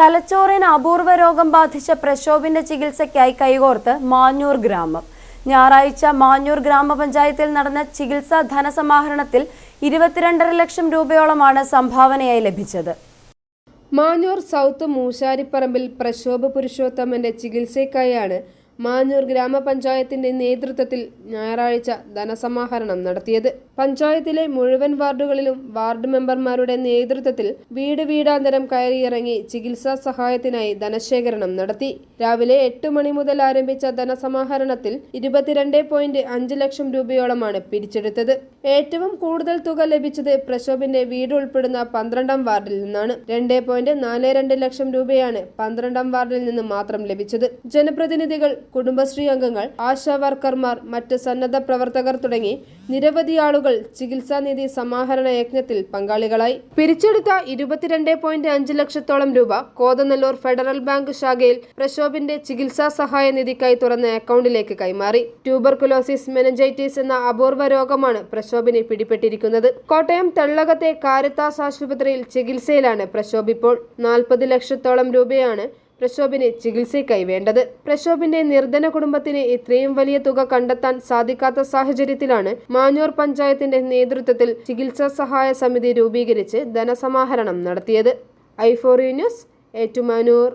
തലച്ചോറിന് അപൂർവ രോഗം ബാധിച്ച പ്രശോഭിന്റെ ചികിത്സയ്ക്കായി കൈകോർത്ത് മാഞ്ഞൂർ ഗ്രാമം. ഞായറാഴ്ച മാഞ്ഞൂർ ഗ്രാമപഞ്ചായത്തിൽ നടന്ന ചികിത്സാ ധനസമാഹരണത്തിൽ ഇരുപത്തിരണ്ടര ലക്ഷം രൂപയോളമാണ് സംഭാവനയായി ലഭിച്ചത്. മാഞ്ഞൂർ സൗത്ത് മൂശാരിപ്പറമ്പിൽ പ്രശോഭ പുരുഷോത്തമന്റെ ചികിത്സയ്ക്കായാണ് മാഞ്ഞൂർ ഗ്രാമപഞ്ചായത്തിന്റെ നേതൃത്വത്തിൽ ഞായറാഴ്ച ധനസമാഹരണം നടത്തിയത്. പഞ്ചായത്തിലെ മുഴുവൻ വാർഡുകളിലും വാർഡ് മെമ്പർമാരുടെ നേതൃത്വത്തിൽ വീട് വീടാന്തരം കയറിയിറങ്ങി ചികിത്സാ സഹായത്തിനായി ധനശേഖരണം നടത്തി. രാവിലെ എട്ട് മണി മുതൽ ആരംഭിച്ച ധനസമാഹരണത്തിൽ ഇരുപത്തിരണ്ട് പോയിന്റ് അഞ്ച് ലക്ഷം രൂപയോളമാണ് പിരിച്ചെടുത്തത്. ഏറ്റവും കൂടുതൽ തുക ലഭിച്ചത് പ്രശോഭിന്റെ വീട് ഉൾപ്പെടുന്ന പന്ത്രണ്ടാം വാർഡിൽ നിന്നാണ്. രണ്ട് പോയിന്റ് നാല് രണ്ട് ലക്ഷം രൂപയാണ് പന്ത്രണ്ടാം വാർഡിൽ നിന്ന് മാത്രം ലഭിച്ചത്. ജനപ്രതിനിധികൾ കുടുംബശ്രീ അംഗങ്ങൾ ആശാ വർക്കർമാർ മറ്റ് സന്നദ്ധ പ്രവർത്തകർ തുടങ്ങി നിരവധി ആളുകൾ ചികിത്സാനിധി സമാഹരണ യജ്ഞത്തിൽ പങ്കാളികളായി. പിരിച്ചെടുത്ത ഇരുപത്തിരണ്ട് പോയിന്റ് അഞ്ച് ലക്ഷത്തോളം രൂപ കോതനല്ലൂർ ഫെഡറൽ ബാങ്ക് ശാഖയിൽ പ്രശോഭിന്റെ ചികിത്സാ സഹായ നിധിക്കായി തുറന്ന അക്കൗണ്ടിലേക്ക് കൈമാറി. ട്യൂബർകുലോസിസ് മെനഞ്ചൈറ്റിസ് എന്ന അപൂർവ രോഗമാണ് പ്രശോഭിനെ പിടിപെട്ടിരിക്കുന്നത്. കോട്ടയം തെള്ളകത്തെ കാരത്താസ് ആശുപത്രിയിൽ ചികിത്സയിലാണ് പ്രശോഭിപ്പോൾ നാൽപ്പത് ലക്ഷത്തോളം രൂപയാണ് പ്രശോഭിന് ചികിത്സയ്ക്കായി വേണ്ടത്. പ്രശോഭിന്റെ നിർധന കുടുംബത്തിന് ഇത്രയും വലിയ തുക കണ്ടെത്താൻ സാധിക്കാത്ത സാഹചര്യത്തിലാണ് മാഞ്ഞൂർ പഞ്ചായത്തിന്റെ നേതൃത്വത്തിൽ ചികിത്സാ സഹായ സമിതി രൂപീകരിച്ച് ധനസമാഹരണം നടത്തിയത്. I four news Ettumanoor.